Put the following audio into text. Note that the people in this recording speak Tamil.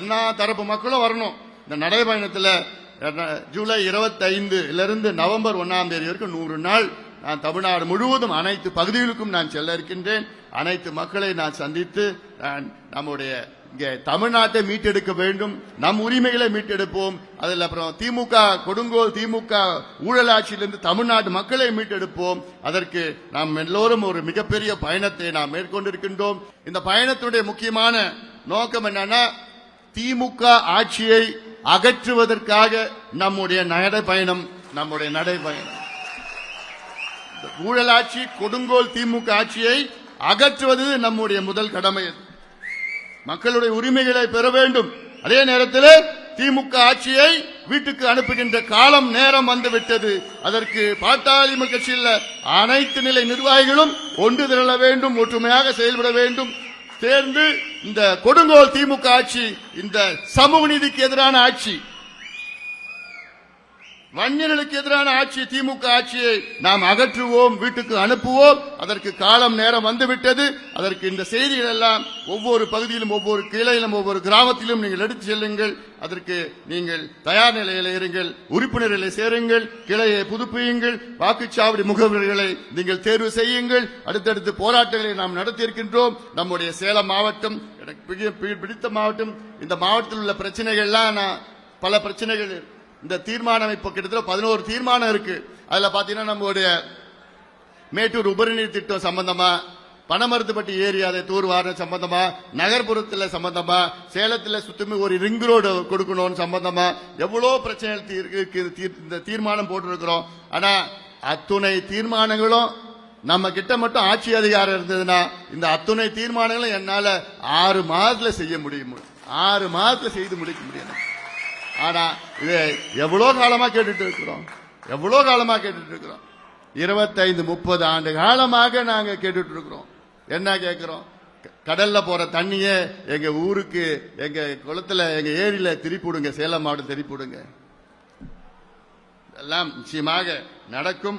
எல்லா தரப்பு மக்களும் வரணும். இந்த நடைபயணத்தில் ஜூலை 25 இருந்து நவம்பர் ஒன்னாம் தேதி வரைக்கும் நூறு நாள் நான் தமிழ்நாடு முழுவதும் அனைத்து பகுதிகளுக்கும் நான் செல்ல இருக்கின்றேன். அனைத்து மக்களை நான் சந்தித்து நான் நம்முடைய இங்கே தமிழ்நாட்டை மீட்டெடுக்க வேண்டும். நம் உரிமைகளை மீட்டெடுப்போம். அதில் அப்புறம் திமுக கொடுங்கோல் திமுக ஊழல் ஆட்சியிலிருந்து தமிழ்நாட்டு மக்களை மீட்டெடுப்போம். அதற்கு நாம் எல்லோரும் ஒரு மிகப்பெரிய பயணத்தை நாம் மேற்கொண்டிருக்கின்றோம். இந்த பயணத்துடைய முக்கியமான நோக்கம் என்னன்னா திமுக ஆட்சியை அகற்றுவதற்காக நம்முடைய நடைபயணம் நம்முடைய நடைபயணம் இந்த ஊழல் ஆட்சி கொடுங்கோல் திமுக ஆட்சியை அகற்றுவது நம்முடைய முதல் கடமை மக்களுடைய உரிமைகளை பெற வேண்டும். அதே நேரத்தில் திமுக ஆட்சியை வீட்டுக்கு அனுப்புகின்ற காலம் நேரம் வந்துவிட்டது. அதற்கு பாட்டாளி கட்சியில் அனைத்து நிலை நிர்வாகிகளும் ஒன்று திரள வேண்டும் ஒற்றுமையாக செயல்பட வேண்டும். சேர்ந்து இந்த கொடுங்கோல் திமுக ஆட்சி இந்த சமூக நீதிக்கு எதிரான ஆட்சி வன்னியர்களுக்கு எதிரான ஆட்சி திமுக ஆட்சியை நாம் அகற்றுவோம் வீட்டுக்கு அனுப்புவோம். அதற்கு காலம் நேரம் வந்துவிட்டது. அதற்கு இந்த செய்திகள் எல்லாம் ஒவ்வொரு பகுதியிலும் ஒவ்வொரு கிளையிலும் ஒவ்வொரு கிராமத்திலும் நீங்கள் எடுத்து செல்லுங்கள். அதற்கு நீங்கள் தயார் நிலையில் இருங்கள் உறுப்பினர்களை சேருங்கள் கிளையை புதுப்பியுங்கள் வாக்குச்சாவடி முகவர்களை நீங்கள் தேர்வு செய்யுங்கள். அடுத்தடுத்து போராட்டங்களை நாம் நடத்தியிருக்கின்றோம். நம்முடைய சேலம் மாவட்டம் எனக்கு பி- பிடித்த மாவட்டம். இந்த மாவட்டத்தில் உள்ள பிரச்சனைகள்லாம் நான் பல பிரச்சனைகள் இந்த தீர்மானம் இப்போ கிட்டத்தட்ட பதினோரு தீர்மானம் இருக்கு. அதில் பார்த்தீங்கன்னா நம்மளுடைய மேட்டூர் உபரிநீர் திட்டம் சம்பந்தமா பனமருத்துப்பட்டி ஏரியா அதை தூர்வாரம் சம்பந்தமா நகர்ப்புறத்தில் சம்பந்தமா சேலத்தில் சுத்தமே ஒரு ரிங் ரோடு கொடுக்கணும்னு சம்பந்தமா எவ்வளோ பிரச்சனைகள் இருக்கு. தீர்- இந்த தீர்மானம் போட்டிருக்கிறோம். ஆனால் அத்துணை தீர்மானங்களும் நம்ம கிட்ட மட்டும் ஆட்சி அதிகாரம் இருந்ததுன்னா இந்த அத்துணை தீர்மானங்களும் என்னால் ஆறு மாதத்தில் செய்ய முடியும். ஆறு மாதத்தில் செய்து முடிக்க முடியும் ஆனா இது எவ்வளவு காலமா கேட்டுட்டு இருக்கிறோம்? எவ்வளவு காலமா கேட்டுட்டு இருக்கிறோம்? இருபத்தைந்து முப்பது ஆண்டு காலமாக நாங்க கேட்டுட்டு இருக்கிறோம். என்ன கேட்கிறோம்? கடல்ல போற தண்ணிய எங்க ஊருக்கு எங்க குளத்துல எங்க ஏரியில திருப்பி விடுங்க சேலம் மாவட்டம் திருப்பி விடுங்க எல்லாம் நிச்சயமாக நடக்கும்.